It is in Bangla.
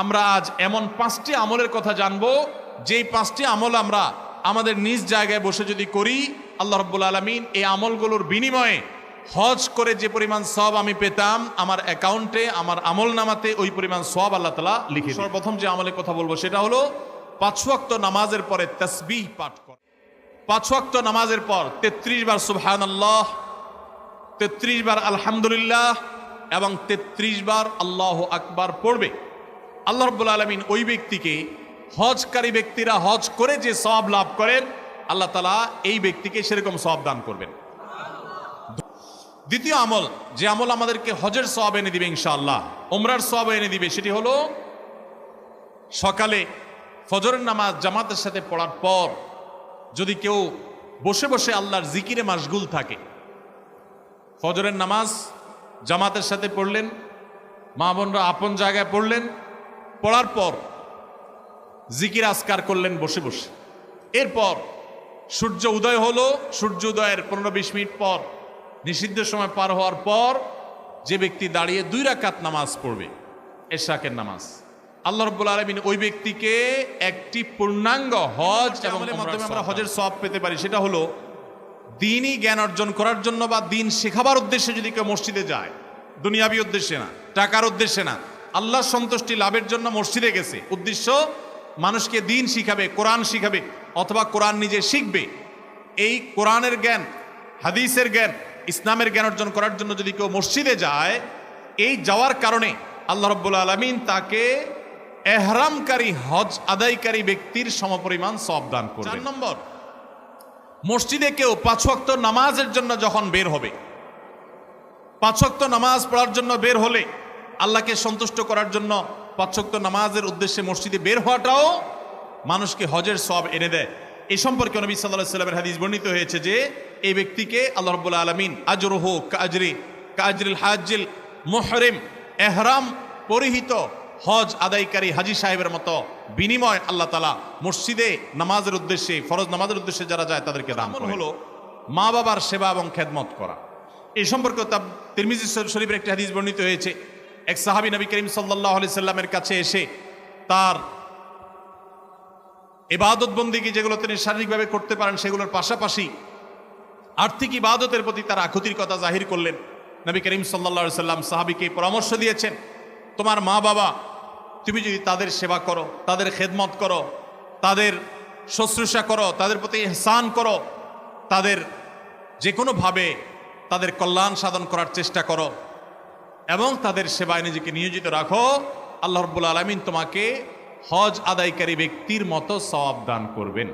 আমরা আজ এমন পাঁচটি আমলের কথা জানব, যেই পাঁচটি আমল আমরা আমাদের নিজ জায়গায় বসে যদি করি, আল্লাহ রব্বুল আলমিন এই আমলগুলোর বিনিময়ে হজ করে যে পরিমাণ সব আমি পেতাম, আমার অ্যাকাউন্টে, আমার আমল নামাতে ওই পরিমাণ সব আল্লাহ তালা লিখে। সর্বপ্রথম যে আমলের কথা বলব সেটা হলো, পাঁচ ওয়াক্ত নামাজের পরে তসবিহ পাঠ কর পাঁচ ওয়াক্ত নামাজের পর তেত্রিশ বার সুবহান আল্লাহ তেত্রিশ বার আলহামদুলিল্লাহ এবং তেত্রিশ বার আল্লাহ আকবার পড়বে আল্লাহ রব্বুল আলমিন ওই ব্যক্তিকে হজকারী ব্যক্তিরা হজ করে যে সব লাভ করেন, আল্লাহ তালা এই ব্যক্তিকে সেরকম সব দান করবেন। দ্বিতীয় আমল, যে আমল আমাদেরকে হজের সব এনে দিবে ইনশাআল্লাহ ওমরার সব এনে দিবে, সেটি হলো সকালে ফজরের নামাজ জামাতের সাথে পড়ার পর যদি কেউ বসে বসে আল্লাহর জিকিরে মাশগুল থাকে, ফজরের নামাজ জামাতের সাথে পড়লেন, মা বোনরা আপন জায়গায় পড়লেন পড়ার পর জিকির আসকার করলেন বসে বসে। এরপর সূর্য উদয় হলো সূর্য উদয়ের পনেরো বিশ মিনিট পর নিষিদ্ধ সময় পার হওয়ার পর যে ব্যক্তি দাঁড়িয়ে দুই রাকাত নামাজ পড়বে এশাকের নামাজ। আল্লাহ রব্বুল আলমিন ওই ব্যক্তিকে একটি পূর্ণাঙ্গ হজ এবং মাধ্যমে আমরা হজের সব পেতে পারি। সেটা হলো দিনই জ্ঞান অর্জন করার জন্য বা দিন শেখাবার উদ্দেশ্যে যদি কেউ মসজিদে যায় দুনিয়াবি উদ্দেশ্যে না টাকার উদ্দেশ্যে না আল্লাহ সন্তুষ্টি লাভের জন্য মসজিদে গেছে। উদ্দেশ্য মানুষকে দিন শিখাবে কোরআন শিখাবে অথবা কোরআন নিজে শিখবে। এই কোরআনের জ্ঞান হাদিসের জ্ঞান ইসলামের জ্ঞান অর্জন করার জন্য যদি কেউ মসজিদে যায় এই যাওয়ার কারণে আল্লাহ রব্বুল আলমিন তাকে এহরামকারী হজ আদায়কারী ব্যক্তির সমপরিমাণ সব দান করবে চার নম্বর। মসজিদে কেউ পাঁচ ওয়াক্ত নামাজের জন্য যখন বের হবে পাঁচ ওয়াক্ত নামাজ পড়ার জন্য বের হলে আল্লাহকে সন্তুষ্ট করার জন্য পাঁচ ওয়াক্ত নামাজের উদ্দেশ্যে মসজিদে বের হওয়াটাও মানুষকে হজের সব এনে দেয়। এই সম্পর্কে নবী সাল্লাহ সাল্লামের হাদিস বর্ণিত হয়েছে যে এই ব্যক্তিকে আল্লাহ রব্বুল্লা আলমিন আজরোহ কাজরি কাজরিল হাজিল মোহরেম এহরাম পরিহিত হজ আদায়কারী হাজি সাহেবের মতো বিনিময় আল্লাহ তালা মসজিদে নামাজের উদ্দেশ্যে ফরজ নামাজের উদ্দেশ্যে যারা যায় তাদেরকে দাম হলো মা বাবার সেবা এবং খেদমত করা। এই সম্পর্কে তিরমিজি শরীফের একটি হাদিস বর্ণিত হয়েছে এক সাহাবি নবী করিম সাল্লাহ সাল্লামের কাছে এসে তার এবাদত বন্দিকে যেগুলো তিনি শারীরিকভাবে করতে পারেন সেগুলোর পাশাপাশি আর্থিক ইবাদতের প্রতি তার আকুতির কথা জাহির করলেন। নবী করিম সাল্লা সাল্লাম সাহাবিকে পরামর্শ দিয়েছেন, তোমার মা বাবা, তুমি যদি তাদের সেবা করো, তাদের খেদমত করো, তাদের শুশ্রূষা করো, তাদের প্রতি এহসান করো, তাদের যে কোনোভাবে তাদের কল্যাণ সাধন করার চেষ্টা করো এবং তাদের সেবায় নিজেকে নিয়োজিত রাখো। আল্লাহ রব্বুল আলমিন তোমাকে হজ আদায়কারী ব্যক্তির মতো সওয়াব দান করবেন।